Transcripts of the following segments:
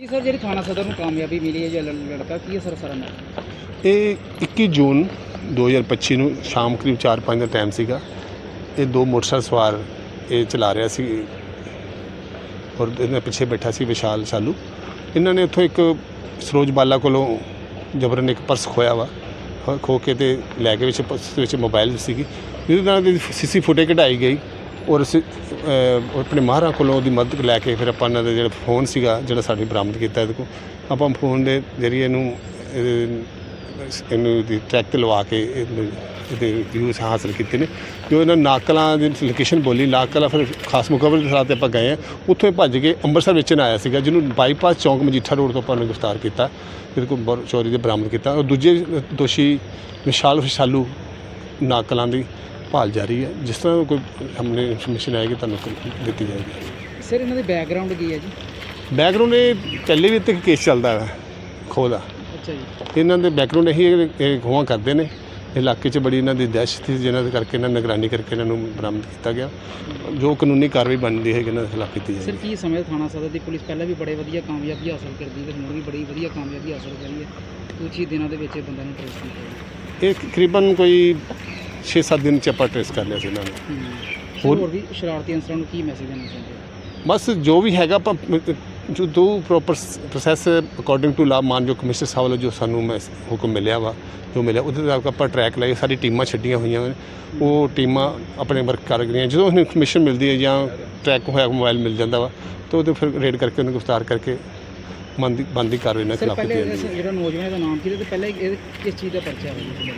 ਜੀ ਸਰ, ਜਿਹੜੀ ਥਾਣਾ ਸਦਰ ਨੂੰ ਕਾਮਯਾਬੀ ਮਿਲੀ ਹੈ ਜੀ ਲੜਕਾ, ਕੀ ਹੈ ਸਰ ਸਾਰਾ ਮੈਟਰ ਇਹ 21 ਜੂਨ 2025 ਨੂੰ ਸ਼ਾਮ ਕਰੀਬ 4-5 ਦਾ ਟਾਈਮ ਸੀਗਾ। ਇਹ ਦੋ ਮੋਟਰਸਾਈਕਲ ਸਵਾਰ ਇਹ ਚਲਾ ਰਿਹਾ ਸੀ। ਔਰ ਇਹਨਾਂ ਪਿੱਛੇ ਬੈਠਾ ਸੀ ਵਿਸ਼ਾਲ ਸ਼ਾਲੂ। ਇਹਨਾਂ ਨੇ ਉੱਥੋਂ ਇੱਕ ਸਰੋਜ ਬਾਲਾ ਕੋਲੋਂ ਜਬਰਨ ਇੱਕ ਪਰਸ ਖੋਇਆ ਵਾ ਖੋ ਕੇ ਤੇ ਲੈ ਕੇ ਵਿੱਚ ਪਰਸ ਦੇ ਵਿੱਚ ਮੋਬਾਈਲ ਸੀਗੀ। ਜਿਹਦੇ ਨਾਲ ਦੀ ਸੀਸੀ ਫੁਟੇਜ ਕਢਾਈ ਗਈ। ਔਰ ਅਸੀਂ ਆਪਣੇ ਮਾਹਰਾਂ ਕੋਲੋਂ ਉਹਦੀ ਮਦਦ ਲੈ ਕੇ ਫਿਰ ਆਪਾਂ ਇਹਨਾਂ ਦਾ ਜਿਹੜਾ ਫੋਨ ਸੀਗਾ, ਜਿਹੜਾ ਸਾਡੇ ਬਰਾਮਦ ਕੀਤਾ ਇਹਦੇ ਕੋਲ, ਆਪਾਂ ਫੋਨ ਦੇ ਜ਼ਰੀਏ ਇਹਨੂੰ ਇਹਨੂੰ ਦੀ ਟਰੈਕ ਤੇ ਲਵਾ ਕੇ ਇਹਨੂੰ- ਇਹਦੇ ਵਿਊਜ਼ ਹਾਸਲ ਕੀਤੇ ਨੇ। ਜੋ ਇਹਨਾਂ ਨਾਕਲਾਂ ਦੀ ਲੋਕੇਸ਼ਨ ਬੋਲੀ, ਨਾਕਲਾ ਫਿਰ ਖਾਸ ਮੁਕਬਲ ਦੇ ਸਾਥ ਆਪਾਂ ਗਏ ਆ ਉੱਥੋਂ ਭੱਜ ਕੇ ਅੰਮ੍ਰਿਤਸਰ ਵੇਚਣ ਆਇਆ ਸੀਗਾ, ਜਿਹਨੂੰ ਬਾਈਪਾਸ ਚੌਂਕ ਮਜੀਠਾ ਰੋਡ ਤੋਂ ਆਪਾਂ ਨੂੰ ਗ੍ਰਿਫਤਾਰ ਕੀਤਾ, ਜਿਹਦੇ ਕੋਲ ਬਰ- ਚੋਰੀ ਦੇ ਬਰਾਮਦ ਕੀਤਾ। ਔਰ ਦੂਜੇ ਦੋਸ਼ੀ ਵਿਸ਼ਾਲ ਵਿਸ਼ਾਲੂ ਨਾਕਲਾਂ ਦੀ ਭਾਲ ਜਾਰੀ ਹੈ। ਜਿਸ ਤਰ੍ਹਾਂ ਕੋਈ ਹਮਨੇ ਇਨਫੋਰਮੇਸ਼ਨ ਆਏਗੀ ਤੁਹਾਨੂੰ ਦਿੱਤੀ ਜਾਏਗੀ। ਸਰ ਇਹਨਾਂ ਦੀ ਬੈਕਗ੍ਰਾਉਂਡ ਕੀ ਹੈ ਜੀ? ਬੈਕਗ੍ਰਾਉਂਡ ਇਹ ਪਹਿਲੇ ਵੀ ਇੱਥੇ ਕੇਸ ਚੱਲਦਾ ਹੈ ਖੋਹ ਦਾ। ਅੱਛਾ ਜੀ। ਇਹਨਾਂ ਦੇ ਬੈਕਗ੍ਰਾਉਂਡ ਇਹੀ ਇਹ ਖੋਹਾਂ ਕਰਦੇ ਨੇ। ਇਲਾਕੇ 'ਚ ਬੜੀ ਇਹਨਾਂ ਦੀ ਦਹਿਸ਼ਤ ਸੀ ਜਿਹਨਾਂ ਦੇ ਕਰਕੇ ਇਹਨਾਂ ਨਿਗਰਾਨੀ ਕਰਕੇ ਇਹਨਾਂ ਨੂੰ ਬਰਾਮਦ ਕੀਤਾ ਗਿਆ। ਜੋ ਕਾਨੂੰਨੀ ਕਾਰਵਾਈ ਬਣਦੀ ਹੈ ਇਹਨਾਂ ਦੇ ਖਿਲਾਫ ਕੀਤੀ ਸਰ ਜਾਏਗੀ ਕੀ ਸਮੇਂ ਥਾਣਾ ਸਦਰ ਦੀ ਪੁਲਿਸ ਪਹਿਲਾਂ ਵੀ ਬੜੇ ਵਧੀਆ ਕਾਮਯਾਬੀ ਹਾਸਲ ਕਰਦੀ ਤੇ ਹੁਣ ਵੀ ਬੜੀ ਵਧੀਆ ਕਾਮਯਾਬੀ ਹਾਸਲ ਕਰੀ ਹੈ? ਕੁਝ ਹੀ ਦਿਨਾਂ ਦੇ ਵਿੱਚ ਇਹ ਬੰਦਾ ਨੂੰ ਟ੍ਰੇਸ ਕੀਤਾ ਇਹ ਤਕਰੀਬਨ ਕੋਈ 6-7 ਦਿਨ 'ਚ ਆਪਾਂ ਟ੍ਰੇਸ ਕਰ ਲਿਆ ਸੀ ਇਹਨਾਂ ਨੂੰ। ਹੋਰ- ਹੋਰ ਵੀ ਸ਼ਰਾਰਤੀ ਅਨਸਰਾਂ ਨੂੰ ਕੀ ਮੈਸੇਜ ਦੇਣਾ ਚਾਹੁੰਦੇ ਹੋ? ਬਸ ਜੋ ਵੀ ਹੈਗਾ ਆਪਾਂ ਜੋ ਦੋ proper process according to law ਮਾਨਯੋਗ ਕਮਿਸ਼ਨਰ ਸਾਹਿਬ ਵੱਲੋਂ ਜੋ ਸਾਨੂੰ ਮੈਸ- ਹੁਕਮ ਮਿਲਿਆ ਵਾ ਜੋ ਮਿਲਿਆ ਉਹਦੇ ਤਹਿਤ ਆਪਾਂ ਟਰੈਕ ਲਾਈ ਸਾਰੀ ਟੀਮਾਂ ਛੱਡੀਆਂ ਹੋਈਆਂ ਨੇ। ਉਹ ਟੀਮਾਂ ਆਪਣੇ ਵਰਕ ਕਰ ਰਹੀਆਂ ਜਦੋਂ ਉਹਨੂੰ ਇਨਫੋਰਮੇਸ਼ਨ ਮਿਲਦੀ ਹੈ ਜਾਂ ਟਰੈਕ ਹੋਇਆ ਮੋਬਾਈਲ ਮਿਲ ਜਾਂਦਾ ਵਾ ਤਾਂ ਉਹਦੇ ਫਿਰ ਰੇਡ ਕਰਕੇ ਉਹਨੂੰ ਗ੍ਰਿਫਤਾਰ ਕਰਕੇ ਬੰਦੀ ਬੰਦੀ ਕਾਰਵਾਈ ਨਾਲ ਸਰ ਖਿਲਾਫ ਕੀਤੀ ਪਹਿਲੇ ਜਾਂਦੀ ਹੈ। ਇਸ ਜਿਹੜਾ ਨੌਜਵਾਨ ਦਾ ਨਾਮ ਕੀ ਤੇ ਪਹਿਲੇ ਇਹ ਕਿਸ ਚੀਜ਼ ਦਾ ਪਰਚਾ ਹੈ ਜੀ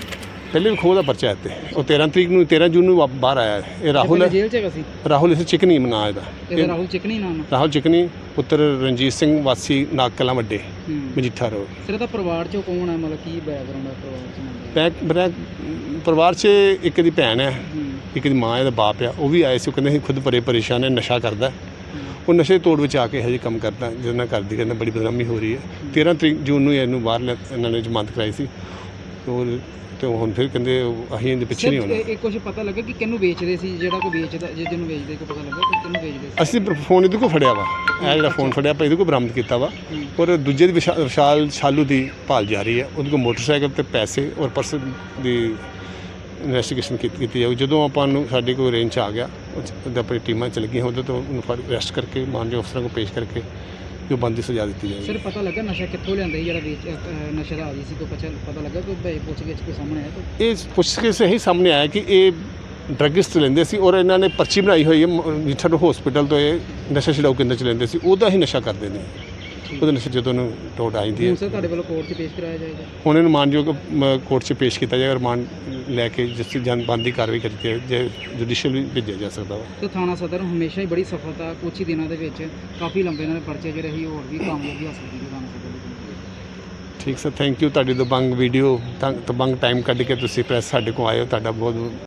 ਪਹਿਲੇ ਵੀ ਖੋਹ ਦਾ ਪਰਚਾ ਤੇ ਉਹ 13 ਤਰੀਕ ਨੂੰ 13 ਜੂਨ ਨੂੰ ਵਾ- ਬਾਹਰ ਆਇਆ ਹੈ। ਇਹ ਰਾਹੁਲ ਹੈ। ਜੇਲ੍ਹ ਚ ਹੈਗਾ ਸੀ? ਰਾਹੁਲ ਇਸ ਚਿਕਨੀ ਨਾਂ ਇਹਦਾ। ਇਹਦਾ ਰਾਹੁਲ ਚਿਕਨੀ ਨਾਮ ਹੈ ਰਾਹੁਲ ਚਿਕਨੀ ਪੁੱਤਰ ਰਣਜੀਤ ਸਿੰਘ ਵਾਸੀ ਨਾਗਕਲਾਂ ਵੱਡੇ ਹੂੰ। ਮਜੀਠਾ ਰੋਡ। ਸਰ ਇਹਦਾ ਪਰਿਵਾਰ ਚੋਂ ਕੌਣ ਹੈ? ਮਤਲਬ ਕੀ ਬੈਕਗ੍ਰਾਉਂਡ ਹੈ ਪਰਿਵਾਰ ਚ ਦਾ? ਬੈਕ ਬਰੈਕ ਪਰਿਵਾਰ 'ਚ ਇੱਕ ਦੀ ਭੈਣ ਹੈ ਹੂੰ। ਇੱਕ ਦੀ ਮਾਂ ਹੈ ਤੇ ਬਾਪ ਆ ਉਹ ਵੀ ਆਏ ਸੀ ਉਹ ਕਹਿੰਦੇ ਸੀ ਖੁਦ ਪਰੇ ਪਰੇਸ਼ਾਨ ਹੈ ਨਸ਼ਾ ਕਰਦਾ। ਹੂੰ। ਉਹ ਨਸ਼ੇ ਦੀ ਤੋੜ ਵਿੱਚ ਆ ਕੇ ਹਜੇ ਕੰਮ ਕਰਦਾ ਜਿਹਦੇ ਨਾਲ ਕਰਦੀ ਕਹਿੰਦਾ ਬੜੀ ਬਦਨਾਮੀ ਹੋ ਰਹੀ ਹੈ। 13 ਤਰੀਕ ਜੂਨ ਨੂੰ ਇਹਨੂੰ ਬਾਹਰ ਲੈ- ਇਹਨਾਂ ਨੇ ਜ਼ਮਾਨਤ ਕਰਾਈ ਸੀ। ਉਹ ਤੇ ਹੁਣ ਫਿਰ ਕਹਿੰਦੇ ਅਸੀਂ ਇਹਦੇ ਪਿੱਛੇ ਨਹੀਂ ਹੋਣਾ। ਇਹ- ਕੁਝ ਪਤਾ ਲੱਗਾ ਕਿ ਕਿਹਨੂੰ ਵੇਚਦੇ ਸੀ ਜਿਹੜਾ ਕੋਈ ਵੇਚਦਾ ਜੇ ਜਿਹਨੂੰ ਵੇਚਦੇ ਕੋਈ ਪਤਾ ਲੱਗਾ ਕਿ ਕਿਹਨੂੰ ਵੇਚਦੇ ਸੀ? ਅਸੀਂ ਫੋਨ ਇਹਦੇ ਕੋਲ ਫੜਿਆ ਵਾ। ਇਹ ਜਿਹੜਾ ਫੋਨ ਫੜਿਆ ਆਪਾਂ ਇਹਦੇ ਕੋਲ ਬਰਾਮਦ ਕੀਤਾ ਵਾ। ਔਰ ਦੂਜੇ ਦੀ ਵਿਸ਼ਾ- ਵਿਸ਼ਾਲ ਸ਼ਾਲੂ ਦੀ ਭਾਲ ਜਾਰੀ ਹੈ। ਉਹਦੇ ਕੋਲ ਮੋਟਰਸਾਈਕਲ ਤੇ ਪੈਸੇ ਔਰ ਪਰਸ ਦੀ ਇਨਵੈਸਟੀਗੇਸ਼ਨ ਕੀਤੀ ਕੀਤੀ ਜਾਊ। ਜਦੋਂ ਆਪਾਂ ਨੂੰ ਸਾਡੇ ਕੋਲ ਰੇਂਜ 'ਚ ਆ ਗਿਆ ਉਹਦੇ ਆਪਣੀ ਟੀਮਾਂ ਚਲ ਗਈਆਂ ਉਹਦੇ ਤੋਂ ਉਹਨੂੰ ਫੜ ਅਰੈਸਟ ਕਰਕੇ ਮਾਨਯੋਗ ਅਫਸਰਾਂ ਕੋਲ ਪੇਸ਼ ਕਰਕੇ ਜੋ ਬੰਦੀ ਸਜ਼ਾ ਦਿੱਤੀ ਜਾਏਗੀ। ਸਰ ਪਤਾ ਲੱਗਾ ਨਸ਼ਾ ਕਿੱਥੋਂ ਲਿਆਂਦਾ ਸੀ ਜਿਹੜਾ ਵੇਚ ਅਹ, ਨਸ਼ਾ ਦਾ ਆਦੀ ਸੀ ਕੋਈ ਪਤਾ ਪਤਾ ਲੱਗਾ ਕੋਈ ਭਾਈ ਪੁੱਛ ਗਿੱਛ ਕੋਈ ਸਾਹਮਣੇ ਆਇਆ ਕੋਈ? ਇਹ ਪੁੱਛ ਕੇ ਸਹੀ ਸਾਹਮਣੇ ਆਇਆ ਕਿ ਇਹ ਡਰੱਗਿਸਟ ਲੈਂਦੇ ਸੀ ਔਰ ਇਹਨਾਂ ਨੇ ਪਰਚੀ ਬਣਾਈ ਹੋਈ ਹੈ ਜਿੱਥਾ ਤੋਂ ਹਸਪੀਟਲ ਤੋਂ ਇਹ ਨਸ਼ਾ ਛਡਾਊ ਕੇਂਦਰ ਚ ਲੈਂਦੇ ਸੀ ਉਹਦਾ ਹੀ ਨਸ਼ਾ ਕਰਦੇ ਨੇ। ਉਹਦੇ ਨਸ਼ੇ ਜਦੋਂ ਨੂੰ ਟੋਟ ਆ ਜਾਂਦੀ ਹੈ। ਹੁਣ ਸਰ ਤੁਹਾਡੇ ਵੱਲੋਂ ਕੋਰਟ 'ਚ ਪੇਸ਼ ਕਰਾਇਆ ਜਾਏਗਾ? ਹੁਣ ਇਹਨੂੰ ਮਾਨਯੋਗ ਅਮ, ਕੋਰਟ 'ਚ ਪੇਸ਼ ਕੀਤਾ ਜਾਏਗਾ ਰਿਮਾਂਡ ਲੈ ਕੇ ਜਿਸ ਦੀ ਜਨਬੰਦੀ ਕਾਰਵਾਈ ਜਾਏ ਜੇ ਜੁਡੀਸ਼ੀਅਲ ਵੀ ਭੇਜਿਆ ਜਾ ਸਕਦਾ ਵਾ। ਤੇ ਥਾਣਾ ਸਦਰ ਹਮੇਸ਼ਾ ਹੀ ਬੜੀ ਸਫਲਤਾ ਕੁਝ ਹੀ ਦਿਨਾਂ ਦੇ ਵਿੱਚ ਕਾਫੀ ਲੰਬੇ ਦੇ ਪਰਚੇ ਜਿਹੜੇ ਸੀ ਹੋਰ ਵੀ ਕਾਮਯਾਬੀ ਹਾਸਲ ਕੀਤੀ ਥਾਣਾ ਸਦਰ ਠੀਕ ਸਰ ਥੈਂਕ ਯੂ ਤੁਹਾਡੀ ਦਬੰਗ ਵੀਡੀਓ ਦਬੰਗ ਟਾਈਮ ਕੱਢ ਕੇ ਤੁਸੀਂ ਪ੍ਰੈਸ ਸਾਡੇ ਕੋਲ ਆਏ ਹੋ ਤੁਹਾਡਾ ਬਹੁਤ